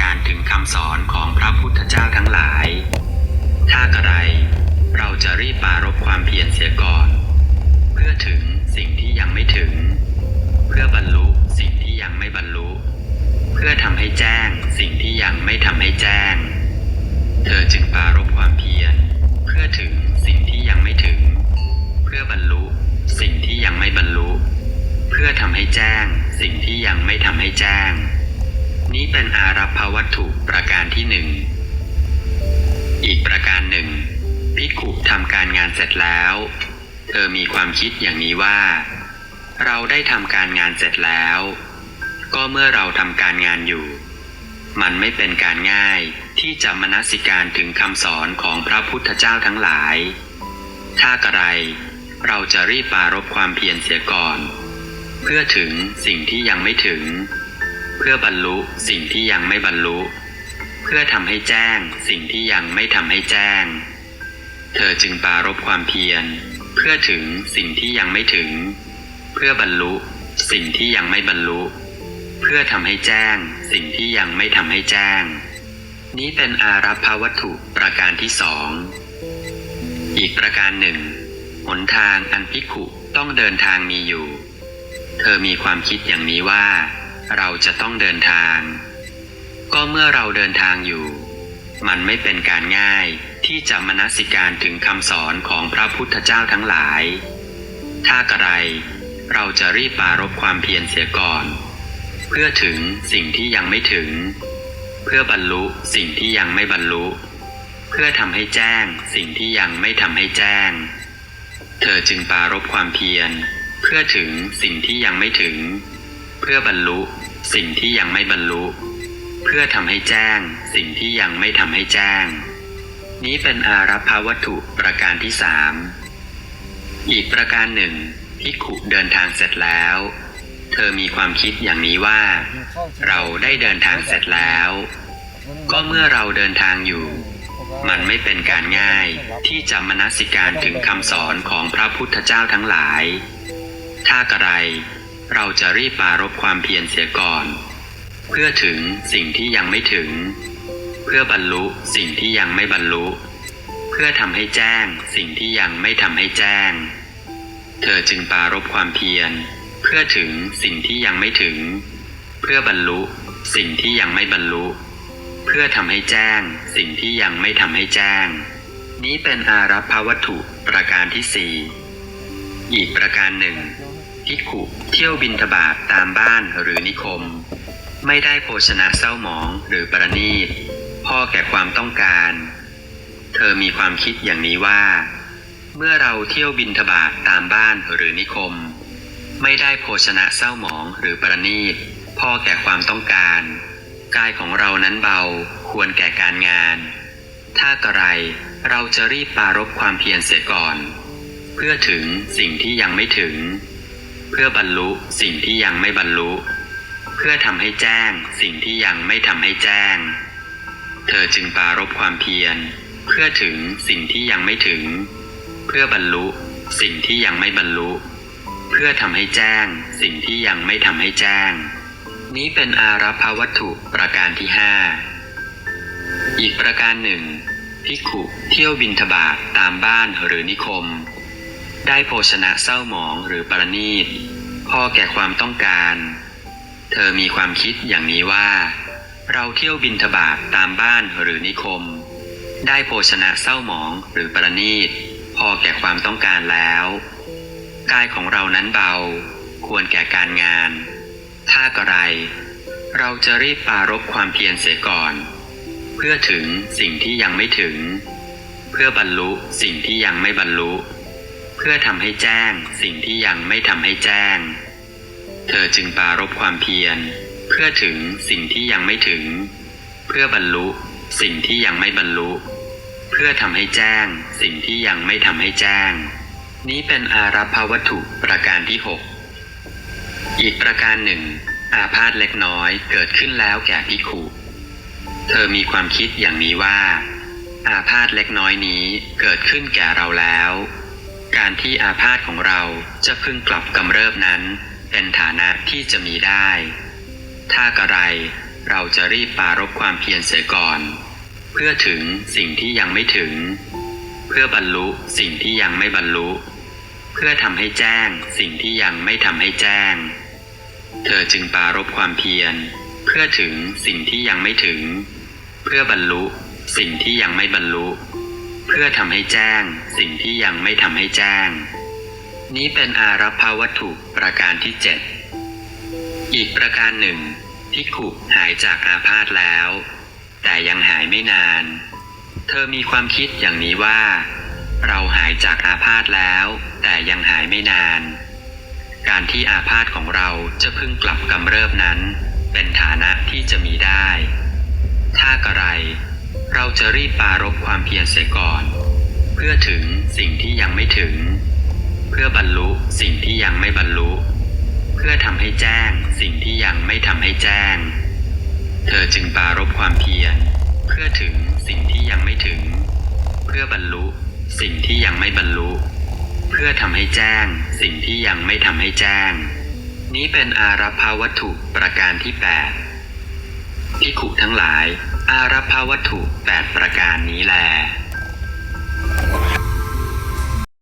การถึงคำสอนของพระพุทธเจ้าทั้งหลาย ถ้ากระไร เราจะรีบปรารบความเพียรเสียก่อน เพื่อถึงสิ่งที่ยังไม่ถึง เพื่อบรรลุสิ่งที่ยังไม่บรรลุ เพื่อทำให้แจ้งสิ่งที่ยังไม่ทำให้แจ้ง เธอจึงปรารบความเพียรเพื่อถึงสิ่งที่ยังไม่ถึง เพื่อบรรลุสิ่งที่ยังไม่บรรลุ เพื่อทำให้แจ้งสิ่งที่ยังไม่ทำให้แจ้ง นี้เป็นอารัปภวัตถุประการที่หนึ่ง อีกประการหนึ่งภิกุทำการงานเสร็จแล้ว เธอมีความคิดอย่างนี้ว่า เราได้ทำการงานเสร็จแล้ว ก็เมื่อเราทำการงานอยู่ มันไม่เป็นการง่ายที่จะมนสิการถึงคำสอนของพระพุทธเจ้าทั้งหลาย ถ้ากระไรเราจะรีบปารบความเพียรเสียก่อน เพื่อถึงสิ่งที่ยังไม่ถึง เพื่อบรรลุสิ่งที่ยังไม่บรรลุ เพื่อทำให้แจ้งสิ่งที่ยังไม่ทำให้แจ้ง เธอจึงปารบความเพียร เพื่อถึงสิ่งที่ยังไม่ถึง เพื่อบรรลุสิ่งที่ยังไม่บรรลุ เพื่อทำให้แจ้งสิ่งที่ยังไม่ทำให้แจ้ง นี้เป็นอารัปภวัตถุประการที่สองอีกประการหนึ่ง หนทางอันพิกขุต้องเดินทางมีอยู่ เธอมีความคิดอย่างนี้ว่า เราจะต้องเดินทาง ก็เมื่อเราเดินทางอยู่ มันไม่เป็นการง่ายที่จะมนสิการถึงคำสอนของพระพุทธเจ้าทั้งหลาย ถ้ากระไรเราจะรีบปารบความเพียรเสียก่อน เพื่อถึงสิ่งที่ยังไม่ถึง เพื่อบรรลุสิ่งที่ยังไม่บรรลุ เพื่อทำให้แจ้งสิ่งที่ยังไม่ทำให้แจ้ง เธอจึงปารบความเพียร เพื่อถึงสิ่งที่ยังไม่ถึง เพื่อบรรลุ สิ่งที่ยังไม่บรรลุ เพื่อทำให้แจ้ง สิ่งที่ยังไม่ทำให้แจ้ง นี้เป็นอารัปภวัตถุประการที่สามอีกประการหนึ่งพิขุเดินทางเสร็จแล้ว เธอมีความคิดอย่างนี้ว่า เราได้เดินทางเสร็จแล้ว ก็เมื่อเราเดินทางอยู่ มันไม่เป็นการง่ายที่จะมนสิการถึงคำสอนของพระพุทธเจ้าทั้งหลาย ถ้ากระไร เราจะรีบปารบความเพียรเสียก่อน เพื่อถึงสิ่งที่ยังไม่ถึง เพื่อบรรลุสิ่งที่ยังไม่บรรลุ เพื่อทำให้แจ้งสิ่งที่ยังไม่ทำให้แจ้ง เธอจึงปรารบความเพียร เพื่อถึงสิ่งที่ยังไม่ถึง เพื่อบรรลุสิ่งที่ยังไม่บรรลุ เพื่อทำให้แจ้งสิ่งที่ยังไม่ทำให้แจ้ง นี้เป็นอารัปภวัตถุประการที่สี่อีกประการหนึ่ง พิกขุเที่ยวบินทบาทตามบ้านหรือนิคม ไม่ได้โภชนะเศร้าหมองหรือประนีตพ่อแก่ความต้องการ เธอมีความคิดอย่างนี้ว่า เมื่อเราเที่ยวบินทบาทตามบ้านหรือนิคม ไม่ได้โภชนะเศร้าหมองหรือประนีตพ่อแก่ความต้องการกายของเรานั้นเบาควรแก่การงาน ถ้ากระไรเราจะรีบปารบความเพียรเสียก่อน เพื่อถึงสิ่งที่ยังไม่ถึง เพื่อบรรลุสิ่งที่ยังไม่บรรลุ เพื่อทำให้แจ้งสิ่งที่ยังไม่ทำให้แจ้ง เธอจึงปรารบความเพียร เพื่อถึงสิ่งที่ยังไม่ถึง เพื่อบรรลุสิ่งที่ยังไม่บรรลุ เพื่อทำให้แจ้งสิ่งที่ยังไม่ทำให้แจ้ง นี้เป็นอารัปภวัตถุประการที่ห้าอีกประการหนึ่งพิขุเที่ยวบินทบาทตามบ้านหรือนิคม ได้โภชนะเศร้าหมองหรือประนีตพ่อแก่ความต้องการ เธอมีความคิดอย่างนี้ว่า เราเที่ยวบินทบาทตามบ้านหรือนิคม ได้โภชนะเศร้าหมองหรือประนีตพอแก่ความต้องการแล้วกายของเรานั้นเบา ควรแก่การงาน ถ้ากระไร เราจะรีบปารบความเพียรเสียก่อน เพื่อถึงสิ่งที่ยังไม่ถึง เพื่อบรรลุสิ่งที่ยังไม่บรรลุ เพื่อทำให้แจ้งสิ่งที่ยังไม่ทำให้แจ้ง เธอจึงปรารบความเพียร เพื่อถึงสิ่งที่ยังไม่ถึง เพื่อบรรลุสิ่งที่ยังไม่บรรลุ เพื่อทำให้แจ้งสิ่งที่ยังไม่ทำให้แจ้ง นี้เป็นอารัปภวัตถุประการที่หกอีกประการหนึ่ง อาพาธเล็กน้อยเกิดขึ้นแล้วแก่พิกขุเธอมีความคิดอย่างนี้ว่า อาพาธเล็กน้อยนี้เกิดขึ้นแก่เราแล้ว การที่อาพาธของเราจะพึ่งกลับกำเริบนั้น เป็นฐานะที่จะมีได้ ถ้ากระไรเราจะรีบปารบความเพียรเสียก่อน เพื่อถึงสิ่งที่ยังไม่ถึง เพื่อบรรลุสิ่งที่ยังไม่บรรลุ เพื่อทำให้แจ้งสิ่งที่ยังไม่ทำให้แจ้ง เธอจึงปารบความเพียร เพื่อถึงสิ่งที่ยังไม่ถึง เพื่อบรรลุสิ่งที่ยังไม่บรรลุ เพื่อทำให้แจ้งสิ่งที่ยังไม่ทำให้แจ้ง นี้เป็นอารัพพวัตถุประการที่เจ็ดอีกประการหนึ่งพิกขุหายจากอาพาธแล้ว แต่ยังหายไม่นาน เธอมีความคิดอย่างนี้ว่า เราหายจากอาพาธแล้ว แต่ยังหายไม่นาน การที่อาพาธของเราจะพิ่งกลับกำเริบนั้น เป็นฐานะที่จะมีได้ จะรีบปารบความเพียรเสียก่อน เพื่อถึงสิ่งที่ยังไม่ถึง เพื่อบรรลุสิ่งที่ยังไม่บรรลุ เพื่อทำให้แจ้งสิ่งที่ยังไม่ทำให้แจ้ง เธอจึงปรารบความเพียรเพื่อถึงสิ่งที่ยังไม่ถึง เพื่อบรรลุสิ่งที่ยังไม่บรรลุ เพื่อทำให้แจ้งสิ่งที่ยังไม่ทำให้แจ้ง นี้เป็นอารัพพวัตถุประการที่แปดพิขุทั้งหลาย อารัพาวัตถุแปดประการนี้แล